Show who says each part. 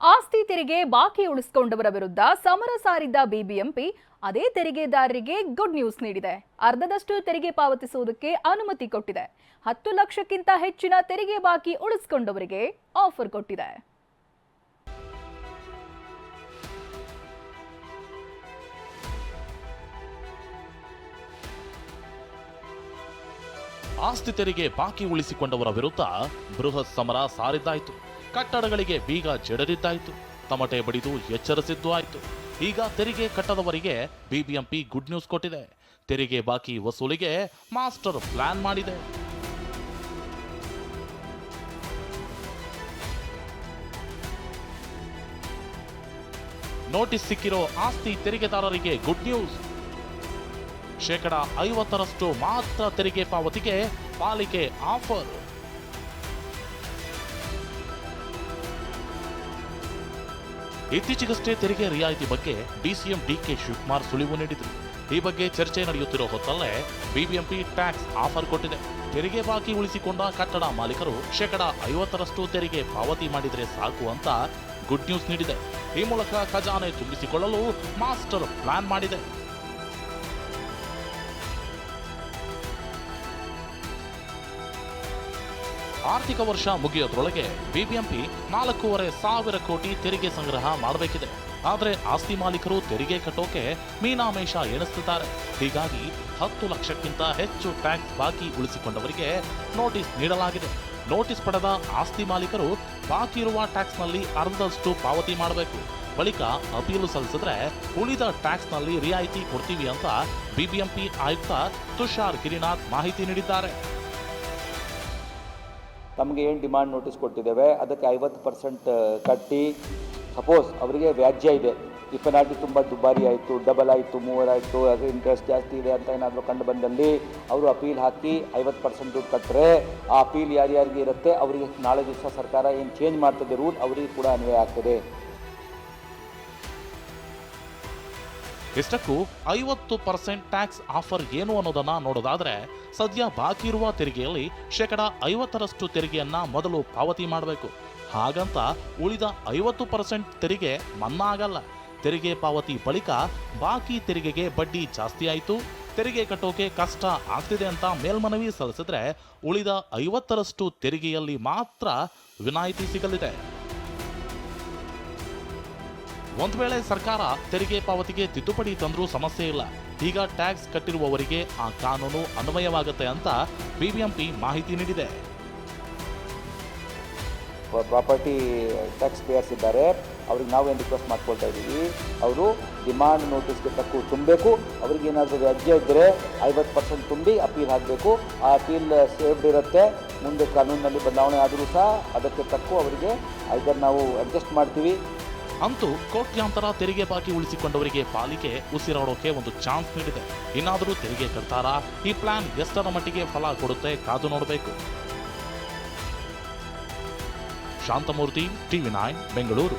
Speaker 1: ಆಸ್ತಿ ತೆರಿಗೆ ಬಾಕಿ ಉಳಿಸಿಕೊಂಡವರ ವಿರುದ್ಧ ಸಮರ ಸಾರಿದ್ದ ಬಿಬಿಎಂಪಿ ಅದೇ ತೆರಿಗೆದಾರರಿಗೆ ಗುಡ್ ನ್ಯೂಸ್ ನೀಡಿದೆ. ಅರ್ಧದಷ್ಟು ತೆರಿಗೆ ಪಾವತಿಸುವುದಕ್ಕೆ ಅನುಮತಿ ಕೊಟ್ಟಿದೆ. ಹತ್ತು ಲಕ್ಷಕ್ಕಿಂತ ಹೆಚ್ಚಿನ ತೆರಿಗೆ ಬಾಕಿ ಉಳಿಸಿಕೊಂಡವರಿಗೆ ಆಫರ್ ಕೊಟ್ಟಿದೆ.
Speaker 2: ಆಸ್ತಿ ತೆರಿಗೆ ಬಾಕಿ ಉಳಿಸಿಕೊಂಡವರ ವಿರುದ್ಧ ಬೃಹತ್ ಸಮರ ಸಾರಿದ್ದಾಯಿತು. ಕಟ್ಟಡಗಳಿಗೆ ಬೀಗ ಜಡದಿದ್ದಾಯಿತು ತಮಟೆ ಬಡಿದು ಎಚ್ಚರಿಸಿದ್ದು ಆಯಿತು ಈಗ ತೆರಿಗೆ ಕಟ್ಟದವರಿಗೆ ಬಿಬಿಎಂಪಿ ಗುಡ್ ನ್ಯೂಸ್ ಕೊಟ್ಟಿದೆ. ತೆರಿಗೆ ಬಾಕಿ ವಸೂಲಿಗೆ ಮಾಸ್ಟರ್ ಪ್ಲಾನ್ ಮಾಡಿದೆ. ನೋಟಿಸ್ ಸಿಕ್ಕಿರೋ ಆಸ್ತಿ ತೆರಿಗೆದಾರರಿಗೆ ಗುಡ್ ನ್ಯೂಸ್. ಶೇಕಡ ಐವತ್ತರಷ್ಟು ಮಾತ್ರ ತೆರಿಗೆ ಪಾವತಿಗೆ ಪಾಲಿಕೆ ಆಫರ್. ಇತ್ತೀಚೆಗಷ್ಟೇ ತೆರಿಗೆ ರಿಯಾಯಿತಿ ಬಗ್ಗೆ ಡಿಸಿಎಂ ಡಿಕೆ ಶಿವಕುಮಾರ್ ಸುಳಿವು ನೀಡಿದರು. ಈ ಬಗ್ಗೆ ಚರ್ಚೆ ನಡೆಯುತ್ತಿರೋ ಹೊತ್ತಲ್ಲೇ ಬಿಬಿಎಂಪಿ ಟ್ಯಾಕ್ಸ್ ಆಫರ್ ಕೊಟ್ಟಿದೆ. ತೆರಿಗೆ ಬಾಕಿ ಉಳಿಸಿಕೊಂಡ ಕಟ್ಟಡ ಮಾಲೀಕರು ಶೇಕಡ ಐವತ್ತರಷ್ಟು ತೆರಿಗೆ ಪಾವತಿ ಮಾಡಿದರೆ ಸಾಕು ಅಂತ ಗುಡ್ ನ್ಯೂಸ್ ನೀಡಿದೆ. ಈ ಮೂಲಕ ಖಜಾನೆ ತುಂಬಿಸಿಕೊಳ್ಳಲು ಮಾಸ್ಟರ್ ಪ್ಲಾನ್ ಮಾಡಿದೆ. ಆರ್ಥಿಕ ವರ್ಷ ಮುಗಿಯೋದ್ರೊಳಗೆ ಬಿಬಿಎಂಪಿ ನಾಲ್ಕೂವರೆ ಸಾವಿರ ಕೋಟಿ ತೆರಿಗೆ ಸಂಗ್ರಹ ಮಾಡಬೇಕಿದೆ. ಆದರೆ ಆಸ್ತಿ ಮಾಲೀಕರು ತೆರಿಗೆ ಕಟ್ಟೋಕೆ ಮೀನಾಮೇಷ ಎಣಿಸುತ್ತಿದ್ದಾರೆ ಹೀಗಾಗಿ ಹತ್ತು ಲಕ್ಷಕ್ಕಿಂತ ಹೆಚ್ಚು ಟ್ಯಾಕ್ಸ್ ಬಾಕಿ ಉಳಿಸಿಕೊಂಡವರಿಗೆ ನೋಟಿಸ್ ನೀಡಲಾಗಿದೆ. ನೋಟಿಸ್ ಪಡೆದ ಆಸ್ತಿ ಮಾಲೀಕರು ಬಾಕಿ ಇರುವ ಟ್ಯಾಕ್ಸ್ನಲ್ಲಿ ಅರ್ಧದಷ್ಟು ಪಾವತಿ ಮಾಡಬೇಕು. ಬಳಿಕ ಅಪೀಲು ಸಲ್ಲಿಸಿದ್ರೆ ಉಳಿದ ಟ್ಯಾಕ್ಸ್ನಲ್ಲಿ ರಿಯಾಯಿತಿ ಕೊಡ್ತೀವಿ ಅಂತ ಬಿಬಿಎಂಪಿ ಆಯುಕ್ತ ತುಷಾರ್ ಗಿರಿನಾಥ್ ಮಾಹಿತಿ ನೀಡಿದ್ದಾರೆ.
Speaker 3: ತಮಗೆ ಏನು ಡಿಮಾಂಡ್ ನೋಟಿಸ್ ಕೊಟ್ಟಿದ್ದೇವೆ, ಅದಕ್ಕೆ ಐವತ್ತು ಪರ್ಸೆಂಟ್ ಕಟ್ಟಿ. ಸಪೋಸ್ ಅವರಿಗೆ ವ್ಯಾಜ್ಯ ಇದೆ. ಈ ಪೆನಾಲ್ಟಿ ತುಂಬ ದುಬಾರಿ ಆಯಿತು ಡಬಲ್ ಆಯಿತು ಮೂವರಾಯಿತು ಅದು ಇಂಟ್ರೆಸ್ಟ್ ಜಾಸ್ತಿ ಇದೆ ಅಂತ ಏನಾದರೂ ಕಂಡು ಬಂದಲ್ಲಿ ಅವರು ಅಪೀಲ್ ಹಾಕಿ ಐವತ್ತು ಪರ್ಸೆಂಟ್ ದುಡ್ಡು ಕಟ್ಟರೆ ಆ ಅಪೀಲ್ ಯಾರ್ಯಾರಿಗೆ ಇರುತ್ತೆ, ಅವರಿಗೆ ನಾಳೆ ದಿವಸ ಸರ್ಕಾರ ಏನು ಚೇಂಜ್ ಮಾಡ್ತದೆ ರೂಲ್ ಅವರಿಗೆ ಕೂಡ ಅನ್ವಯ ಆಗ್ತದೆ.
Speaker 2: ಇಷ್ಟಕ್ಕೂ ಐವತ್ತು ಪರ್ಸೆಂಟ್ ಟ್ಯಾಕ್ಸ್ ಆಫರ್ ಏನು ಅನ್ನೋದನ್ನ ನೋಡೋದಾದ್ರೆ, ಸದ್ಯ ಬಾಕಿ ಇರುವ ತೆರಿಗೆಯಲ್ಲಿ ಶೇಕಡ ಐವತ್ತರಷ್ಟು ತೆರಿಗೆಯನ್ನ ಮೊದಲು ಪಾವತಿ ಮಾಡಬೇಕು. ಹಾಗಂತ ಉಳಿದ ಐವತ್ತು ಪರ್ಸೆಂಟ್ ತೆರಿಗೆ ಮನ್ನಾ ಆಗಲ್ಲ ತೆರಿಗೆ ಪಾವತಿ ಬಳಿಕ ಬಾಕಿ ತೆರಿಗೆಗೆ ಬಡ್ಡಿ ಜಾಸ್ತಿ ಆಯಿತು. ತೆರಿಗೆ ಕಟ್ಟೋಕೆ ಕಷ್ಟ ಆಗ್ತಿದೆ ಅಂತ ಮೇಲ್ಮನವಿ ಸಲ್ಲಿಸಿದ್ರೆ ಉಳಿದ ಐವತ್ತರಷ್ಟು ತೆರಿಗೆಯಲ್ಲಿ ಮಾತ್ರ ವಿನಾಯಿತಿ ಸಿಗಲಿದೆ. ಒಂದ್ ವೇಳೆ ಸರ್ಕಾರ ತೆರಿಗೆ ಪಾವತಿಗೆ ತಿದ್ದುಪಡಿ ತಂದರೂ ಸಮಸ್ಯೆ ಇಲ್ಲ. ಈಗ ಟ್ಯಾಕ್ಸ್ ಕಟ್ಟಿರುವವರಿಗೆ ಆ ಕಾನೂನು ಅನ್ವಯವಾಗುತ್ತೆ ಅಂತ ಬಿಬಿಎಂಪಿ ಮಾಹಿತಿ ನೀಡಿದೆ.
Speaker 3: ಪ್ರಾಪರ್ಟಿ ಟ್ಯಾಕ್ಸ್ ಪೇಯರ್ಸ್ ಇದ್ದಾರೆ. ಅವ್ರಿಗೆ ನಾವೇನು ರಿಕ್ವೆಸ್ಟ್ ಮಾಡ್ಕೊಳ್ತಾ ಇದ್ದೀವಿ. ಅವರು ಡಿಮಾಂಡ್ ನೋಟಿಸ್ಗೆ ತಕ್ಕು ತುಂಬಬೇಕು. ಅವ್ರಿಗೆ ಏನಾದರೂ ವ್ಯಾಜ್ಯ ಇದ್ದರೆ ಐವತ್ತು ಪರ್ಸೆಂಟ್ ತುಂಬಿ ಅಪೀಲ್ ಹಾಕಬೇಕು. ಆ ಅಪೀಲ್ ಸೇವ್ಡ್ ಇರುತ್ತೆ. ಮುಂದೆ ಕಾನೂನಿನಲ್ಲಿ ಬದಲಾವಣೆ ಆದರೂ ಸಹ ಅದಕ್ಕೆ ತಕ್ಕು ಅವರಿಗೆ, ಐದರ್ ನಾವು ಅಡ್ಜಸ್ಟ್ ಮಾಡ್ತೀವಿ.
Speaker 2: ಅಂತೂ ಕೋಟ್ಯಾಂತರ ತೆರಿಗೆ ಬಾಕಿ ಉಳಿಸಿಕೊಂಡವರಿಗೆ ಪಾಲಿಕೆ ಉಸಿರಾಡೋಕೆ ಒಂದು ಚಾನ್ಸ್ ನೀಡಿದೆ. ಇನ್ನಾದರೂ ತೆರಿಗೆ ಕಟ್ತಾರಾ? ಈ ಪ್ಲಾನ್ ಎಷ್ಟರ ಮಟ್ಟಿಗೆ ಫಲ ಕೊಡುತ್ತೆ ಕಾದು ನೋಡಬೇಕು. Shanthamurthy, TV nine, Bengaluru.